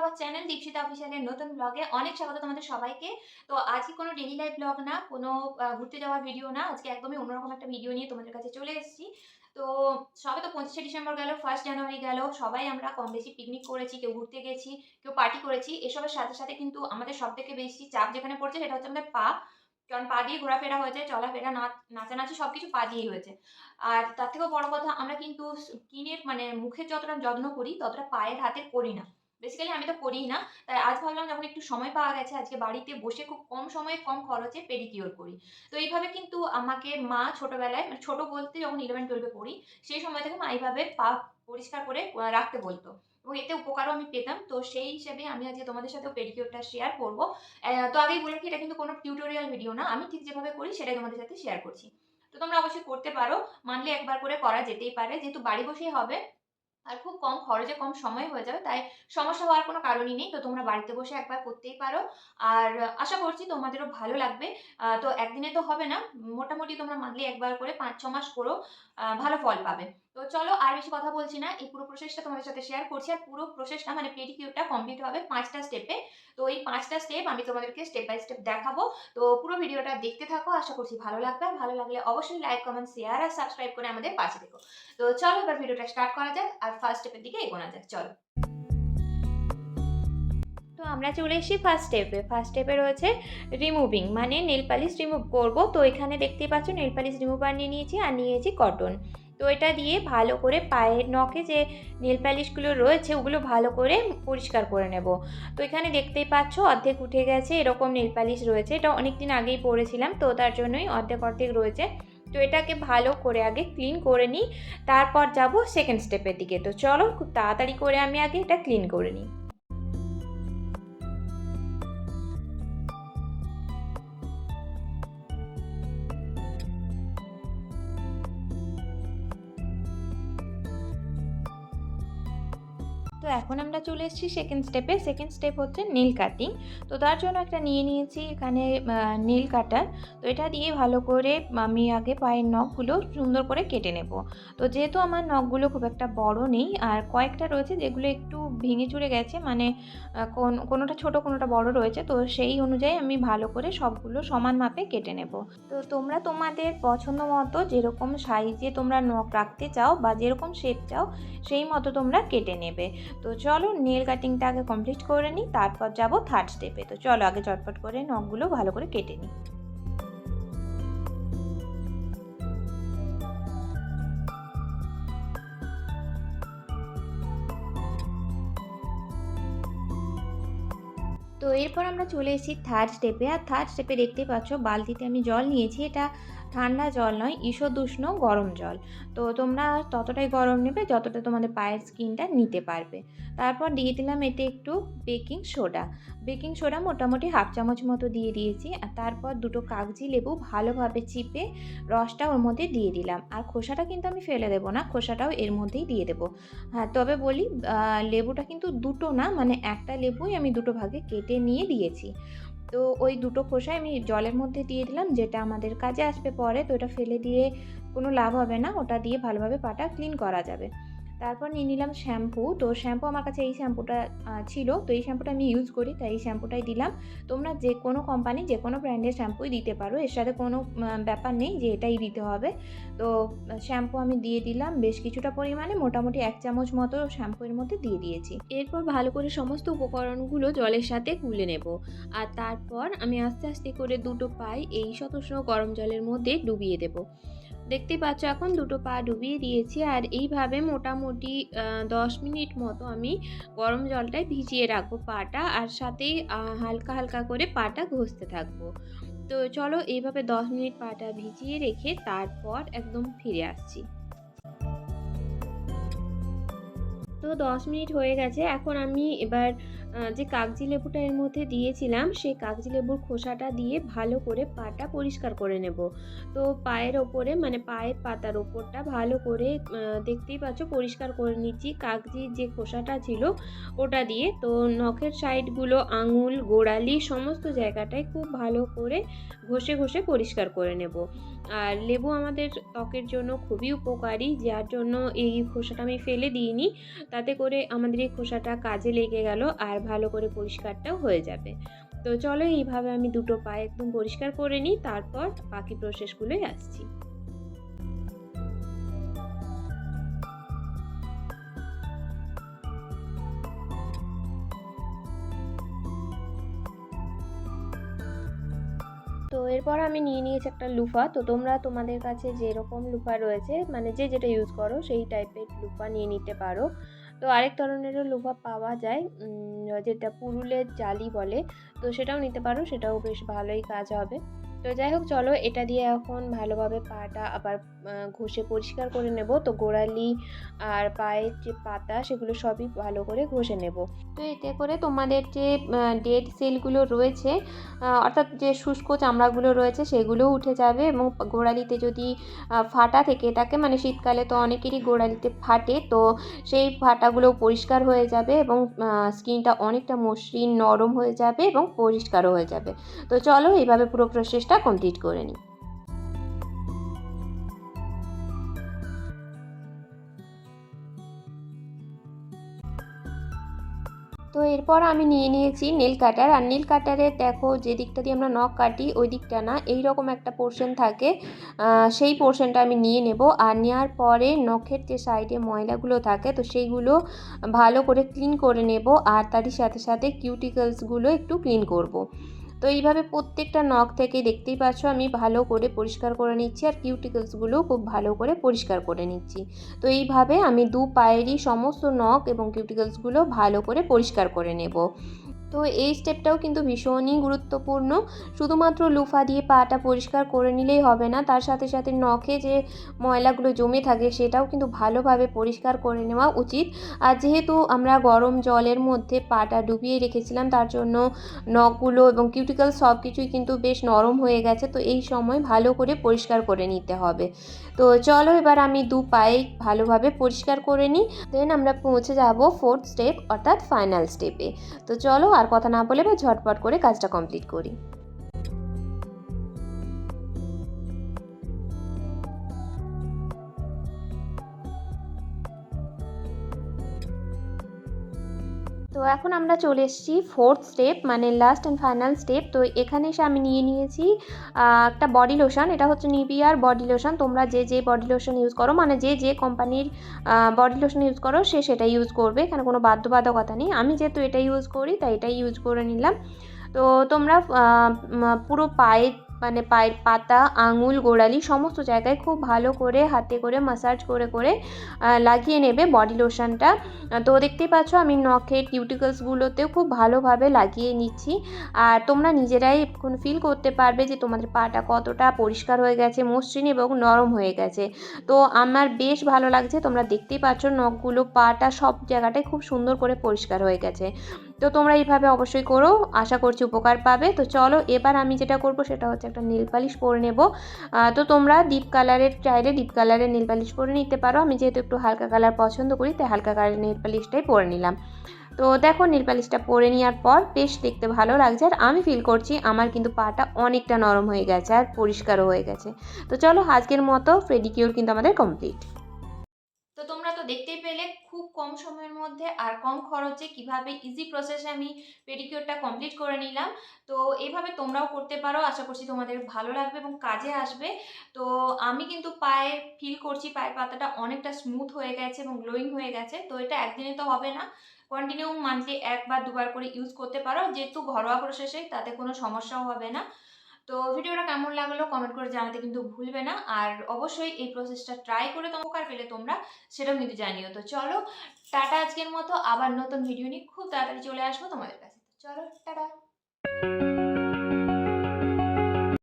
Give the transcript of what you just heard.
Our channel Dipsita অফিসিয়ালের নতুন ব্লগে অনেক স্বাগত তোমাদের সবাইকে। তো আজকে কোনো ডেলি লাইফ ব্লগ না, কোনো ঘুরতে যাওয়ার ভিডিও না, আজকে একদমই অন্যরকম একটা ভিডিও নিয়ে তোমাদের কাছে চলে এসেছি। তো সবে তো পঁচিশে ডিসেম্বর গেল ফার্স্ট জানুয়ারি গেল, সবাই আমরা কম বেশি পিকনিক করেছি, কেউ ঘুরতে গেছি, কেউ পার্টি করেছি, এসবের সাথে সাথে কিন্তু আমাদের সব থেকে বেশি চাপ যেখানে পড়ছে সেটা হচ্ছে আমাদের পা। কারণ পা দিয়ে ঘোরাফেরা হয়েছে, চলাফেরা নাচ নাচানাচি সব কিছু পা দিয়েই হয়েছে। আর তার থেকেও বড় কথা, আমরা কিন্তু স্কিনের মানে মুখের যতটা যত্ন করি, ততটা পায়ের হাতে করি না। বেসিক্যালি আমি তো করিই না। তাই আজ ভাবলাম যখন একটু সময় পাওয়া গেছে, আজকে বাড়িতে বসে খুব কম সময়ে কম খরচে পেডিকিওর করি। তো এইভাবে কিন্তু আমাকে মা ছোটবেলায় মানে ছোট বলতে যখন ইলেভেন টুয়েলভে পড়ি, সেই সময় থেকে মা এইভাবে পা পরিষ্কার করে রাখতে বলতো। এবং এতে উপকারও আমি পেতাম। তো সেই হিসেবে আমি আজকে তোমাদের সাথেও পেডিকিওরটা শেয়ার করব। তো আগেই বলে রাখি, এটা কিন্তু কোনো টিউটোরিয়াল ভিডিও না। আমি ঠিক যেভাবে করি, সেটাই তোমাদের সাথে শেয়ার করছি। তো তোমরা অবশ্যই করতে পারো। মানলে একবার করে করা যেতেই পারে। যেহেতু বাড়ি বসেই হবে আর খুব কম খরচে কম সময় হয়ে যাবে, তাই সমস্যা হওয়ার কোনো কারণই নেই। তো তোমরা বাড়িতে বসে একবার করতেই পারো। আর আশা করছি তোমাদেরও ভালো লাগবে। তো একদিনে তো হবে না। মোটামুটি তোমরা মান্থলি একবার করে পাঁচ ছ মাস করো। ভালো ফল পাবে। তো চলো আর বেশি কথা বলছি না। এই পুরো প্রসেসটা তোমাদের সাথে শেয়ার করছি। আর পুরো প্রসেসটা মানে পেডিকিউরটা কমপ্লিট হবে পাঁচটা স্টেপে তো এই পাঁচটা স্টেপ আমি তোমাদেরকে স্টেপ বাই স্টেপ দেখাবো। তো পুরো ভিডিওটা দেখতে থাকো। আশা করছি ভালো লাগবে। আর ভালো লাগলে অবশ্যই লাইক কমেন্ট শেয়ার আর সাবস্ক্রাইব করে আমাদের পাশে দেখো তো চলো এবার ভিডিওটা স্টার্ট করা যাক। আর ফার্স্ট স্টেপের দিকে এগোনো যাক। চলো। তো আমরা চলে এসেছি ফার্স্ট স্টেপে ফার্স্ট স্টেপে রয়েছে রিমুভিং মানে নেল পালিশ রিমুভ করব। তো এখানে দেখতেই পাচ্ছ নেল পালিশ রিমুভার নিয়ে নিয়েছি আর নিয়েছি কটন তো এটা দিয়ে ভালো করে পায়ের নখে যে নেল প্যালিশগুলো রয়েছে, ওগুলো ভালো করে পরিষ্কার করে নেব। তো এখানে দেখতেই পাচ্ছ অর্ধেক উঠে গেছে, এরকম নেল প্যালিশ রয়েছে। এটা অনেক দিন আগেই পরেছিলাম, তো তার জন্যই অর্ধেক অর্ধেক রয়েছে। তো এটাকে ভালো করে আগে ক্লিন করে নিই, তারপর যাব সেকেন্ড স্টেপের দিকে। তো চলো খুব তাড়াতাড়ি করে আমি আগে এটা ক্লিন করে নিই। এখন আমরা চলে এসেছি সেকেন্ড স্টেপে সেকেন্ড স্টেপ হচ্ছে নীল কাটিং তো তার জন্য একটা নিয়ে নিয়েছি এখানে নীল কাটার তো এটা দিয়ে ভালো করে আমি আগে পায়ের নখগুলো সুন্দর করে কেটে নেব। তো যেহেতু আমার নখগুলো খুব একটা বড় নেই, আর কয়েকটা রয়েছে যেগুলো একটু ভেঙে চুরে গেছে মানে কোন, কোনোটা ছোট, কোনোটা বড় রয়েছে, তো সেই অনুযায়ী আমি ভালো করে সবগুলো সমান মাপে কেটে নেব। তো তোমরা তোমাদের পছন্দ মতো যেরকম সাইজে তোমরা নখ রাখতে চাও বা যেরকম শেপ চাও, সেই মতো তোমরা কেটে নেবে। তো চলো নেল কাটিংটা আগে কমপ্লিট করে নিই, তারপর যাব থার্ড স্টেপে তো চলো আগে চটপট করে নখগুলো ভালো করে কেটে নিই। তো এরপর আমরা চলে এসেছি থার্ড স্টেপে আর থার্ড স্টেপে দেখতে পাচ্ছ, বালতিতে আমি জল নিয়েছি। এটা ঠান্ডা জল নয়, ঈষদুষ্ণ গরম জল। তো তোমরা ততটাই গরম নেবে যতটা তোমাদের পায়ের স্কিনটা নিতে পারবে। তারপর দিয়ে দিলাম এতে একটু বেকিং সোডা। বেকিং সোডা মোটামুটি হাফ চামচ মতো দিয়ে দিয়েছি। আর তারপর দুটো কাগজি লেবু ভালোভাবে চিপে রসটা ওর মধ্যে দিয়ে দিলাম। আর খোসাটা কিন্তু আমি ফেলে দেবো না, খোসাটাও এর মধ্যেই দিয়ে দেবো। হ্যাঁ তবে বলি লেবুটা কিন্তু দুটো না মানে একটা লেবুই আমি দুটো ভাগে কেটে নিয়ে দিয়েছি। তো ওই দুটো খোসা আমি জলের মধ্যে দিয়ে দিলাম, যেটা আমাদের কাজে আসবে পরে। তো ওটা ফেলে দিয়ে কোনো লাভ হবে না, ওটা দিয়ে ভালোভাবে পাটা ক্লিন করা যাবে। তারপর নিয়ে নিলাম শ্যাম্পু। তো শ্যাম্পু আমার কাছে এই শ্যাম্পুটা ছিল। তো এই শ্যাম্পুটা আমি ইউজ করি, তাই এই শ্যাম্পুটাই দিলাম। তোমরা যে কোনো কোম্পানি যে কোনো ব্র্যান্ডের শ্যাম্পুই দিতে পারো। এর সাথে কোনো ব্যাপার নেই যে এটাই দিতে হবে। তো শ্যাম্পু আমি দিয়ে দিলাম। বেশ কিছুটা পরিমাণে, মোটামুটি এক চামচ মতো শ্যাম্পু এর মধ্যে দিয়ে দিয়েছি। এরপর ভালো করে সমস্ত উপকরণগুলো জলের সাথে গুলে নেব। আর তারপর আমি আস্তে আস্তে করে দুটো পাই এই শতস্র গরম জলের মধ্যে ডুবিয়ে দেব। দেখতেই পাচ্ছ, এখন দুটো পা ডুবিয়ে দিয়েছি আর এইভাবে মোটামুটি দশ মিনিট মতো আমি গরম জলটায় ভিজিয়ে রাখব পাটা আর সাথেই হালকা হালকা করে পাটা ঘষতে থাকব। তো চলো এইভাবে দশ মিনিট পাটা ভিজিয়ে রেখে তারপর একদম ফিরে আসছি। তো দশ মিনিট হয়ে গেছে। এখন আমি এবার যে কাগজি লেবুটা এর মধ্যে দিয়েছিলাম, সেই কাগজি লেবুর খোসাটা দিয়ে ভালো করে পাটা পরিষ্কার করে নেব। তো পায়ের ওপরে মানে পায়ের পাতার ওপরটা ভালো করে দেখতেই পাচ্ছ পরিষ্কার করে নিচ্ছি। কাগজির যে খোসাটা ছিল, ওটা দিয়ে। তো নখের সাইডগুলো আঙুল, গোড়ালি, সমস্ত জায়গাটায় খুব ভালো করে ঘষে ঘষে পরিষ্কার করে নেব। আর লেবু আমাদের ত্বকের জন্য খুবই উপকারী, যার জন্য এই খোসাটা আমি ফেলে দিইনি। তাতে করে আমাদের এই খোসাটা কাজে লেগে গেল আর ভালো করে পরিষ্কারটাও হয়ে যাবে। তো চলো এইভাবে আমি দুটো পায়ে একদম পরিষ্কার করে নিই, তারপর বাকি প্রসেসগুলোই আসছি। তো এরপর আমি নিয়ে নিয়েছি একটা লুফা। তো তোমরা তোমাদের কাছে যেরকম লুফা রয়েছে মানে যে যেটা ইউজ করো, সেই টাইপের লুফা নিয়ে নিতে পারো। তো আরেক ধরনেরও লুফা পাওয়া যায় যেটা পুরুলের জালি বলে। তো সেটাও নিতে পারো, সেটাও বেশ ভালোই কাজ হবে। তো যাই হোক, চলো এটা দিয়ে এখন ভালোভাবে পাটা আবার ঘষে পরিষ্কার করে নেব। তো গোড়ালি আর পায়ের যে পাতা, সেগুলো সবই ভালো করে ঘষে নেব। তো এতে করে তোমাদের যে ডেড সেলগুলো রয়েছে অর্থাৎ যে শুষ্ক চামড়াগুলো রয়েছে, সেগুলোও উঠে যাবে এবং গোড়ালিতে যদি ফাটা থেকে থাকে মানে শীতকালে তো অনেকেরই গোড়ালিতে ফাটে, তো সেই ফাটাগুলো পরিষ্কার হয়ে যাবে এবং স্কিনটা অনেকটা মসৃণ, নরম হয়ে যাবে এবং পরিষ্কারও হয়ে যাবে। তো চলো এইভাবে পুরো প্রসেসটা কমপ্লিট করে নিই। তো এরপর আমি নিয়ে নিয়েছি নীল কাটার আর নীল কাটারে দেখো যে দিকটা দিয়ে আমরা নখ কাটি, ওই দিকটা না এই রকম একটা পোর্শন থাকে। সেই পোর্শনটা আমি নিয়ে নেব। আর নেওয়ার পরে নখের যে সাইডে ময়লাগুলো থাকে, তো সেইগুলো ভালো করে ক্লিন করে নেব। আর তারই সাথে সাথে কিউটিকলসগুলো একটু ক্লিন করব। তো এইভাবে প্রত্যেকটা নখ থেকে দেখতেই পাচ্ছ আমি ভালো করে পরিষ্কার করে নিচ্ছি আর কিউটিকলসগুলো খুব ভালো করে পরিষ্কার করে নিচ্ছি। তো এইভাবে আমি দু পায়েরই সমস্ত নখ এবং কিউটিকলসগুলো ভালো করে পরিষ্কার করে নেব। তো এই স্টেপটাও কিন্তু ভীষণই গুরুত্বপূর্ণ। শুধুমাত্র লুফা দিয়ে পাটা পরিষ্কার করে নিলেই হবে না, তার সাথে সাথে নখে যে ময়লাগুলো জমে থাকে সেটাও কিন্তু ভালোভাবে পরিষ্কার করে নেওয়া উচিত। আর যেহেতু আমরা গরম জলের মধ্যে পাটা ডুবিয়ে রেখেছিলাম, তার জন্য নখগুলো এবং কিউটিক্যাল সব কিছুই কিন্তু বেশ নরম হয়ে গেছে, তো এই সময় ভালো করে পরিষ্কার করে নিতে হবে। তো চলো এবার আমি দু পায়ে ভালোভাবে পরিষ্কার করে নিই দেন আমরা পৌঁছে যাব ফোর্থ স্টেপ অর্থাৎ ফাইনাল স্টেপে তো চলো আর কথা না বলে বা ঝটপট করে কাজটা কমপ্লিট করি। তো এখন আমরা চলে এসেছি ফোর্থ স্টেপ মানে লাস্ট অ্যান্ড ফাইনাল স্টেপ তো এখানে এসে আমি নিয়ে নিয়েছি একটা বডি লোশন এটা হচ্ছে নিবিয়ার বডি লোশন তোমরা যে যে বডি লোশন ইউজ করো মানে যে যে কোম্পানির বডি লোশন ইউজ করো, সে সেটা ইউজ করবে, এখানে কোনো বাধ্যবাধকতা নেই। আমি যেহেতু এটা ইউজ করি, তাই এটাই ইউজ করে নিলাম। তো তোমরা পুরো পায়ে মানে পায়ের পাতা, আঙুল, গোড়ালি সমস্ত জায়গায় খুব ভালো করে হাতে করে মাসাজ করে করে লাগিয়ে নেবে বডি লোশনটা তো দেখতেই পাচ্ছ আমি নখের কিউটিকলসগুলোতেও খুব ভালোভাবে লাগিয়ে নিচ্ছি। আর তোমরা নিজেরাই এখন ফিল করতে পারবে যে তোমাদের পাটা কতটা পরিষ্কার হয়ে গেছে, মসৃণ এবং নরম হয়ে গেছে। তো আমার বেশ ভালো লাগছে, তোমরা দেখতেই পাচ্ছ নখগুলো পাটা সব জায়গাটায় খুব সুন্দর করে পরিষ্কার হয়ে গেছে। তো তোমরা এইভাবে অবশ্যই করো, আশা করছি উপকার পাবে। তো চলো এবার আমি যেটা করব সেটা হচ্ছে একটা নীল পালিশ পরে নেব। তো তোমরা ডিপ কালারের চাইলে ডিপ কালারের নীল পালিশ পরে নিতে পারো। আমি যেহেতু একটু হালকা কালার পছন্দ করি, তাই হালকা কালারের নীল পালিশটাই পরে নিলাম। তো দেখো নীল পালিশটা পরে নেওয়ার পর বেশ দেখতে ভালো লাগছে। আর আমি ফিল করছি আমার কিন্তু পাটা অনেকটা নরম হয়ে গেছে আর পরিষ্কারও হয়ে গেছে। তো চলো আজকের মতো ফ্রেডিকিওর কিন্তু আমাদের কমপ্লিট তো দেখতেই পেলে খুব কম সময়ের মধ্যে আর কম খরচে কীভাবে ইজি প্রসেসে আমি পেডিকিউরটা কমপ্লিট করে নিলাম। তো এইভাবে তোমরাও করতে পারো। আশা করছি তোমাদের ভালো লাগবে এবং কাজে আসবে। তো আমি কিন্তু পায়ে ফিল করছি, পায়ের পাতাটা অনেকটা স্মুথ হয়ে গেছে এবং গ্লোয়িং হয়ে গেছে। তো এটা একদিনে তো হবে না। কন্টিনিউ মান্থলি একবার দুবার করে ইউজ করতে পারো। যেহেতু ঘরোয়া প্রসেসে তাতে কোনো সমস্যাও হবে না। তো ভিডিওটা কেমন লাগল কমেন্ট করে জানাতে কিন্তু ভুলবে না। আর অবশ্যই এই প্রসেসটা ট্রাই করে তোমার পেলে তোমরা সেটাও কিন্তু জানিও। তো চলো, টাটা আজকের মতো। আবার নতুন ভিডিও নিয়ে খুব তাড়াতাড়ি চলে আসব তোমাদের কাছে। চলো, টাটা।